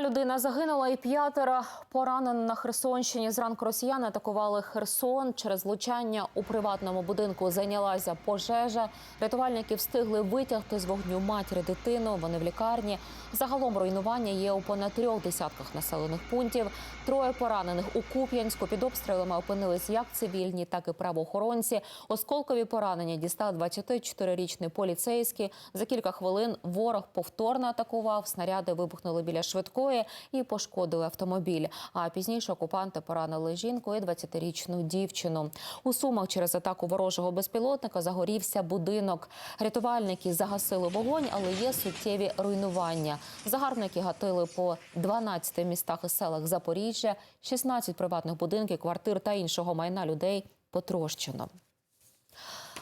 Людина загинула і п'ятеро поранено на Херсонщині. Зранку росіяни атакували Херсон. Через влучання у приватному будинку зайнялася пожежа. Рятувальники встигли витягти з вогню матір дитину. Вони в лікарні. Загалом руйнування є у понад трьох десятках населених пунктів. Троє поранених у Куп'янську під обстрілами опинились як цивільні, так і правоохоронці. Осколкові поранення дістав 24-річний поліцейський. За кілька хвилин ворог повторно атакував. Снаряди вибухнули біля швидкої і пошкодили автомобіль. А пізніше окупанти поранили жінку і 20-річну дівчину. У сумах через атаку ворожого безпілотника загорівся будинок. Рятувальники загасили вогонь, але є суттєві руйнування. Загарбники гатили по 12 містах і селах Запоріжжя, 16 приватних будинків, квартир та іншого майна людей потрощено.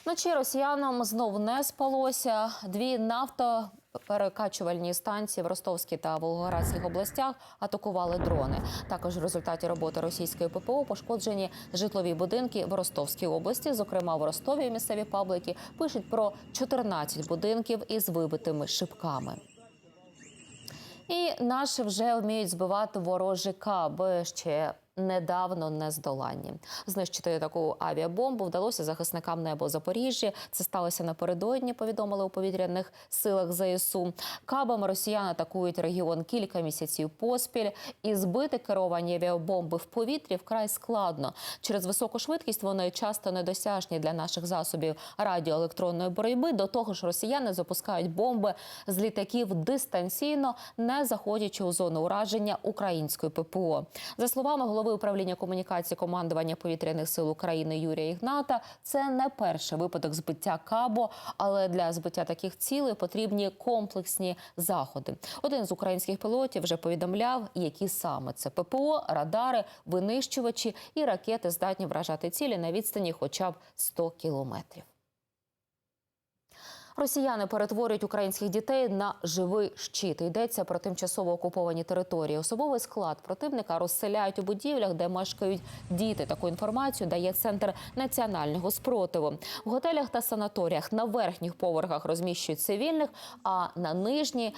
Вночі росіянам знов не спалося. Дві нафтоперекачувальні станції в Ростовській та Волгоградських областях атакували дрони. Також в результаті роботи російської ППО пошкоджені житлові будинки в Ростовській області. Зокрема, в Ростові місцеві паблики пишуть про 14 будинків із вибитими шибками. І наші вже вміють збивати ворожі каби ще недавно не здоланні. Знищити таку авіабомбу вдалося захисникам небо Запоріжжя. Це сталося напередодні. Повідомили у повітряних силах ЗСУ. Кабами росіяни атакують регіон кілька місяців поспіль, і збити керовані авіабомби в повітрі вкрай складно. Через високу швидкість вони часто недосяжні для наших засобів радіоелектронної боротьби. До того ж, росіяни запускають бомби з літаків дистанційно, не заходячи у зону ураження української ППО. За словами голови управління комунікації командування повітряних сил України Юрія Ігната, це не перший випадок збиття кабо, але для збиття таких цілей потрібні комплексні заходи. Один з українських пілотів вже повідомляв, які саме це ППО, радари, винищувачі і ракети здатні вражати цілі на відстані хоча б 100 кілометрів. Росіяни перетворюють українських дітей на живий щит. Йдеться про тимчасово окуповані території. Особовий склад противника розселяють у будівлях, де мешкають діти. Таку інформацію дає центр національного спротиву. В готелях та санаторіях на верхніх поверхах розміщують цивільних, а на нижні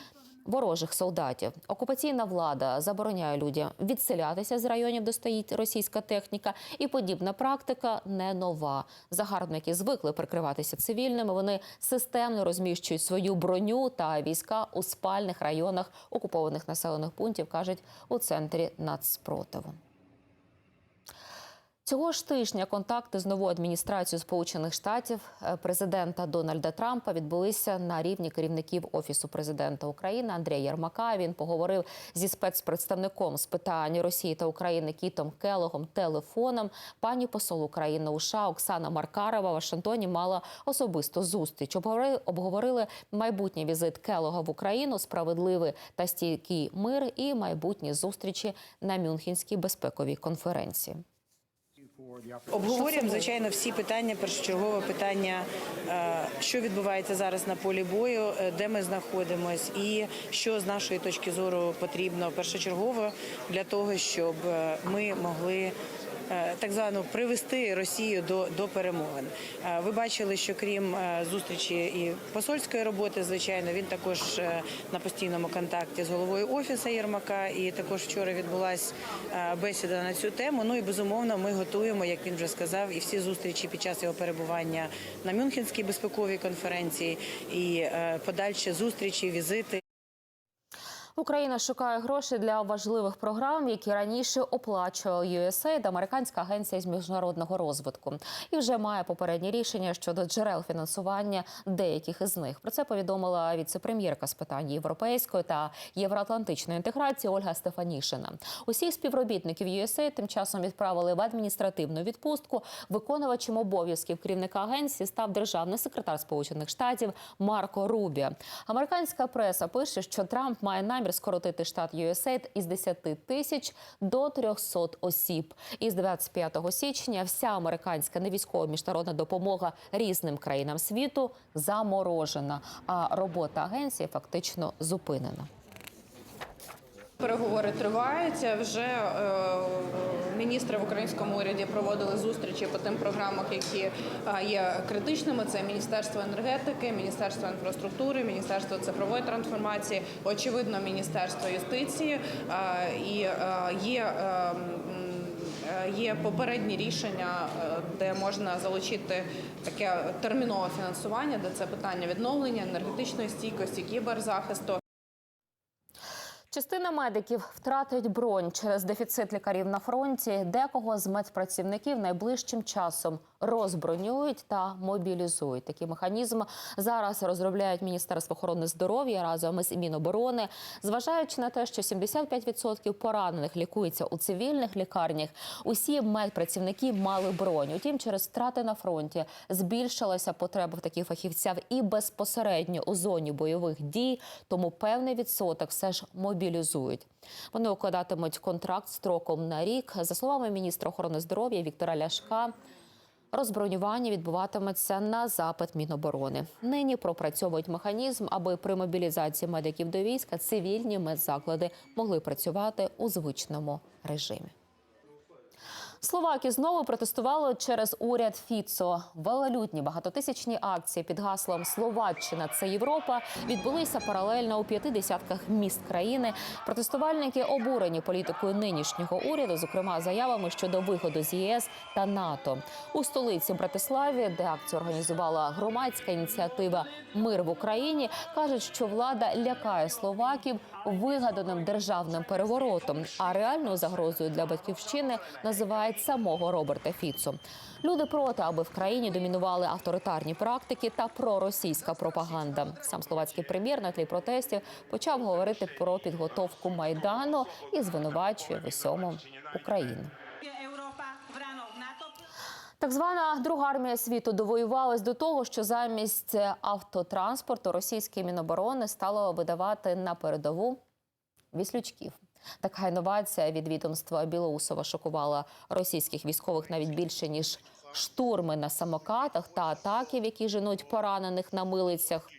ворожих солдатів. Окупаційна влада забороняє людям відселятися з районів, де стоїть російська техніка, і подібна практика не нова. Загарбники звикли прикриватися цивільними. Вони системно розміщують свою броню та війська у спальних районах окупованих населених пунктів, кажуть у центрі нацспротиву. Цього ж тижня контакти з новою адміністрацією Сполучених Штатів е, президента Дональда Трампа відбулися на рівні керівників офісу президента України Андрія Єрмака. Він поговорив зі спецпредставником з питань Росії та України Кітом Келогом телефоном. Пані посол України у США Оксана Маркарова в Вашингтоні мала особисту зустріч. Обговори- Обговорили майбутній візит Келога в Україну, справедливий та стійкий мир і майбутні зустрічі на Мюнхенській безпековій конференції. Обговорюємо звичайно всі питання. Першочергове питання, е, що відбувається зараз на полі бою, е, де ми знаходимось, і що з нашої точки зору потрібно першочергово для того, щоб е, ми могли. Е, Так звану привести Росію до, до перемовин. Е, Ви бачили, що крім е, зустрічі і посольської роботи, звичайно, він також на постійному контакті з головою офісу Єрмака. І також вчора відбулася бесіда на цю тему. Ну і безумовно, ми готуємо, як він вже сказав, і всі зустрічі під час його перебування на Мюнхенській безпековій конференції, і подальші зустрічі, візити. Україна шукає гроші для важливих програм, які раніше оплачував USAID, американська агенція з міжнародного розвитку, і вже має попередні рішення щодо джерел фінансування деяких із них. Про це повідомила віце-прем'єрка з питань європейської та євроатлантичної інтеграції Ольга Стефанішина. Усіх співробітників USAID тим часом відправили в адміністративну відпустку. Виконувачем обов'язків керівника агенції став державний секретар Сполучених Штатів Марко Рубі. Американська преса пише, що Трамп має намір скоротити штат USAID із 10 тисяч до 300 осіб. Із 25 січня вся американська невійськова міжнародна допомога різним країнам світу заморожена, а робота агенції фактично зупинена. Переговори триваються. Вже е, міністри в українському уряді проводили зустрічі по тим програмах, які е, є критичними. Це Міністерство енергетики, Міністерство інфраструктури, Міністерство цифрової трансформації, очевидно, Міністерство юстиції Е, і є. Є попередні рішення, де можна залучити таке термінове фінансування, де це питання відновлення енергетичної стійкості, кіберзахисту. Частина медиків втратить бронь через дефіцит лікарів на фронті. Декого з медпрацівників найближчим часом розбронюють та мобілізують. Такий механізм зараз розробляють Міністерство охорони здоров'я разом із Міноборони. Зважаючи на те, що 75% поранених лікуються у цивільних лікарнях, усі медпрацівники мали бронь. Утім, через втрати на фронті збільшилася потреба в таких фахівцях і безпосередньо у зоні бойових дій, тому певний відсоток все ж мобілізують. Вони укладатимуть контракт строком на рік. За словами міністра охорони здоров'я Віктора Ляшка. Розбронювання відбуватиметься на запит Міноборони. Нині пропрацьовують механізм, аби при мобілізації медиків до війська цивільні медзаклади могли працювати у звичному режимі. Словаки знову протестували через уряд Фіцо. Велолютні багатотисячні акції під гаслом Словаччина це Європа відбулися паралельно у п'яти десятках міст країни. Протестувальники обурені політикою нинішнього уряду, зокрема заявами щодо виходу з ЄС та НАТО. У столиці Братиславі, де акцію організувала громадська ініціатива Мир в Україні, кажуть, що влада лякає словаків вигаданим державним переворотом, а реальною загрозою для батьківщини називають самого Роберта Фіцо. Люди проти, аби в країні домінували авторитарні практики та проросійська пропаганда. Сам словацький прем'єр на тлі протестів почав говорити про підготовку майдану і звинувачує в усьому Україну. Так звана друга армія світу довоювалась до того, що замість автотранспорту російське міноборони стало видавати на передову віслючків. Така інновація від відомства Білоусова шокувала російських військових навіть більше ніж штурми на самокатах та атаки, в які женуть поранених на милицях.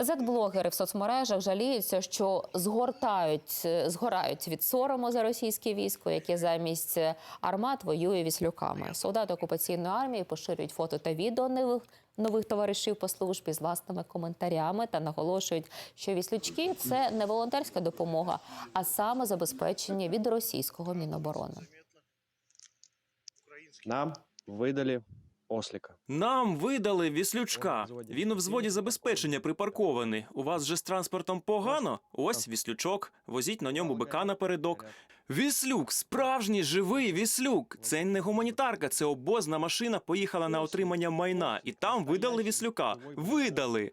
Зет-блогери в соцмережах жаліються, що згортають, згорають від сорому за російське військо, яке замість армат воює віслюками. Солдати окупаційної армії поширюють фото та відео нових, нових товаришів по службі з власними коментарями та наголошують, що віслючки це не волонтерська допомога, а саме забезпечення від російського міноборони. Нам видали ослика. Нам видали віслючка. Він у взводі забезпечення припаркований. У вас же з транспортом погано? Ось віслючок. Возіть на ньому бика напередок. Віслюк, справжній живий віслюк. Це не гуманітарка, це обозна машина поїхала на отримання майна, і там видали віслюка. Видали.